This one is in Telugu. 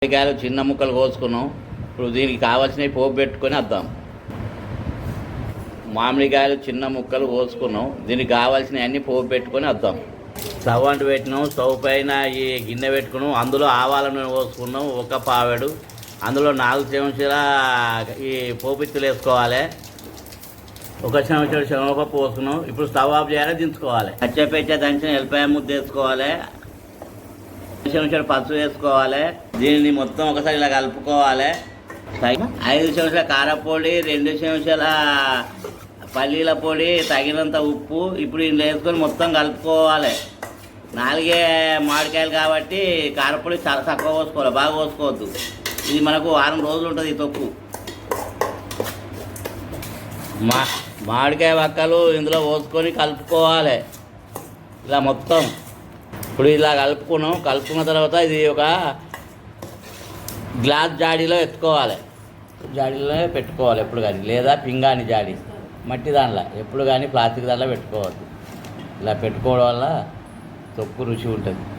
మామిడికాయలు చిన్న ముక్కలు కోసుకున్నాం. ఇప్పుడు దీనికి కావాల్సినవి పోపు పెట్టుకొని వద్దాం మామిడికాయలు చిన్న ముక్కలు కోసుకున్నాం. దీనికి కావాల్సినవి అన్నీ పోపు పెట్టుకొని వద్దాం స్టవ్ అంటు పెట్టినాం. స్టవ్ పైన ఈ గిన్నె పెట్టుకున్నాం. అందులో ఆవాల నూనె పోసుకున్నాం. ఒక పావేడు. అందులో నాలుగు చెంచాల ఈ పోపిత్తులు వేసుకోవాలి. ఒక చెంచాడు శనగపప్పు పోసుకున్నాం. ఇప్పుడు స్టవ్ ఆఫ్ చేయాలి దించుకోవాలి. పచ్చపెచ్చ దంచిన ఎల్లిపాయ ముద్ద వేసుకోవాలి. చెంచాడు పసుపు వేసుకోవాలి. దీనిని మొత్తం ఒకసారి ఇలా కలుపుకోవాలి. ఐదు చెంచాల కారపొడి రెండు చెంచాల పల్లీల పొడి తగినంత ఉప్పు. ఇప్పుడు ఇందులో వేసుకొని మొత్తం కలుపుకోవాలి. నాలుగే మామిడికాయలు కాబట్టి కారపొడి చాలా తక్కువ పోసుకోవాలి బాగా పోసుకోవద్దు ఇది మనకు వారం రోజులు ఉంటుంది ఈ తొక్కు. మా మామిడికాయ వక్కలు ఇందులో పోసుకొని కలుపుకోవాలి. ఇలా మొత్తం. ఇప్పుడు ఇలా కలుపుకున్నాం. కలుపుకున్న తర్వాత ఇది ఒక గ్లాస్ జాడీలో ఎత్తుకోవాలి. జాడీలో పెట్టుకోవాలి ఎప్పుడు కానీ. లేదా పింగాణి జాడీ. మట్టి దానిలో. ఎప్పుడు కానీ ప్లాస్టిక్ దానిలో పెట్టుకోవద్దు. ఇలా పెట్టుకోవడం వల్ల తొక్కు రుచి ఉంటుంది.